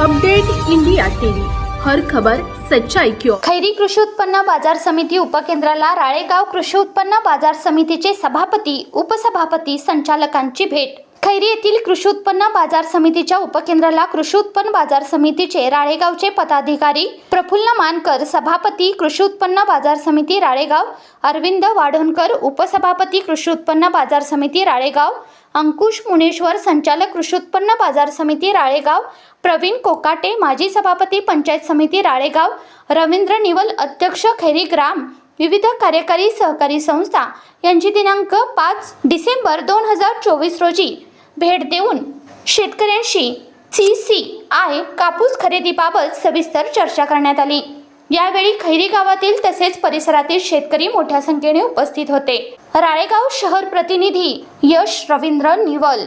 Update India TV. हर खबर सच्चाई क्यों खैरी कृषी उत्पन्न बाजार समिती उपकेंद्राला राळेगाव कृषी उत्पन्न बाजार समितीचे सभापती उपसभापती संचालकांची भेट. खैरी येथील कृषी उत्पन्न बाजार समितीच्या उपकेंद्राला कृषी उत्पन्न बाजार समितीचे राळेगावचे पदाधिकारी प्रफुल्ल मानकर सभापती कृषी उत्पन्न बाजार समिती राळेगाव अरविंद वाढोणकर उपसभापती कृषी उत्पन्न बाजार समिती राळेगाव अंकुश मुनेश्वर संचालक कृषी उत्पन्न बाजार समिती राळेगाव प्रवीण कोकाटे माजी सभापती पंचायत समिती राळेगाव रवींद्र निवल अध्यक्ष खैरी ग्राम विविध कार्यकारी सहकारी संस्था यांची दिनांक पाच डिसेंबर दोन हजार चोवीस रोजी भेट देऊन शेतकऱ्यांशी सी सी आय कापूस खरेदीबाबत सविस्तर चर्चा करण्यात आली. यावेळी खैरी गावातील तसेच परिसरातील शेतकरी मोठ्या संख्येने उपस्थित होते. राळेगाव शहर प्रतिनिधी यश रवींद्र निवल